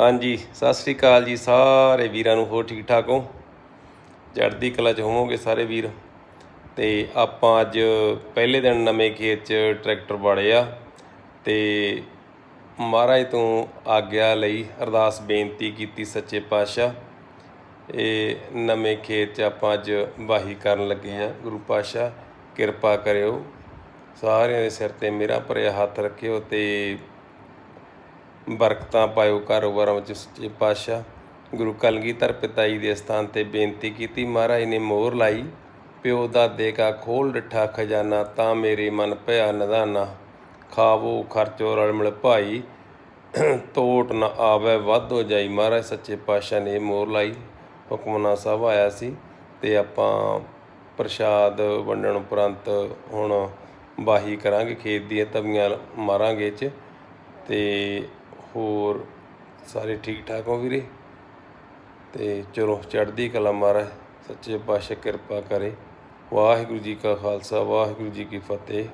ਹਾਂਜੀ, ਸਤਿ ਸ੍ਰੀ ਅਕਾਲ ਜੀ ਸਾਰੇ ਵੀਰਾਂ ਨੂੰ, ਹੋਰ ਠੀਕ ਠਾਕ ਹੋ? ਚੜ੍ਹਦੀ ਕਲਾ ਚ ਹੋਵੋਗੇ ਸਾਰੇ ਵੀਰ। ਤੇ ਆਪਾਂ ਅੱਜ ਪਹਿਲੇ ਦਿਨ ਨਵੇਂ ਖੇਤ ਚ ਟਰੈਕਟਰ ਵਾੜੇ ਆ। ਤੇ ਮਹਾਰਾਜ ਤੋਂ ਆਗਿਆ ਲਈ ਅਰਦਾਸ ਬੇਨਤੀ ਕੀਤੀ ਸੱਚੇ ਪਾਤਸ਼ਾਹ। ਇਹ ਨਵੇਂ ਖੇਤ ਚ ਆਪਾਂ ਅੱਜ ਵਾਹੀ ਕਰਨ ਲੱਗੇ ਆ। ਗੁਰੂ ਪਾਤਸ਼ਾਹ, ਕਿਰਪਾ ਕਰਿਓ। ਸਾਰਿਆਂ ਦੇ ਸਿਰ ਤੇ ਮੇਰਾ ਭਰਿਆ ਹੱਥ ਰੱਖਿਓ ਤੇ ਬਰਕਤਾਂ ਪਾਇਓ ਕਾਰੋਬਾਰਾਂ ਵਿੱਚ ਸੱਚੇ ਪਾਤਸ਼ਾਹ। ਗੁਰੂ ਕਲਗੀਧਰ ਪਿਤਾ ਜੀ ਦੇ ਅਸਥਾਨ ਤੇ ਬੇਨਤੀ ਕੀਤੀ, ਮਹਾਰਾਜ ਨੇ ਮੋਹਰ ਲਾਈ, ਪਿਓ ਦਾਦੇ ਕਾ ਖੋਲ ਡਿਠਾ ਖਜ਼ਾਨਾ, ਤਾਂ ਮੇਰੇ ਮਨ ਭਇਆ ਨਦਾਨਾ। ਖਾਵੋ, ਖਰਚੋ ਰਲ ਮਿਲ ਭਾਈ, ਤੋਟ ਨਾ ਆਵੇ, ਵਾਧੋ ਜਾਈ। ਮਹਾਰਾਜ ਸੱਚੇ ਪਾਤਸ਼ਾਹ ਨੇ ਮੋਹਰ ਲਾਈ ਹੁਕਮਨਾ ਸਾਹਿਬ ਆਇਆ ਸੀ ਤੇ ਆਪਾਂ ਪ੍ਰਸ਼ਾਦ ਵੰਡਣ ਉਪਰੰਤ ਹੁਣ ਬਾਹੀ ਕਰਾਂਗੇ, ਖੇਤ ਦੀਆਂ ਤਵੀਆਂ ਮਾਰਾਂਗੇ ਚ ਤੇ ਹੋਰ ਸਾਰੇ ਠੀਕ ਠਾਕ ਹੋ ਵੀਰੇ? ਤੇ ਚਲੋ ਚੜ੍ਹਦੀ ਕਲਾ ਮਹਾਰਾਜ, ਸੱਚੇ ਪਾਤਸ਼ਾਹ ਕਿਰਪਾ ਕਰੇ। ਵਾਹਿਗੁਰੂ ਜੀ ਕਾ ਖਾਲਸਾ, ਵਾਹਿਗੁਰੂ ਜੀ ਕੀ ਫਤਿਹ।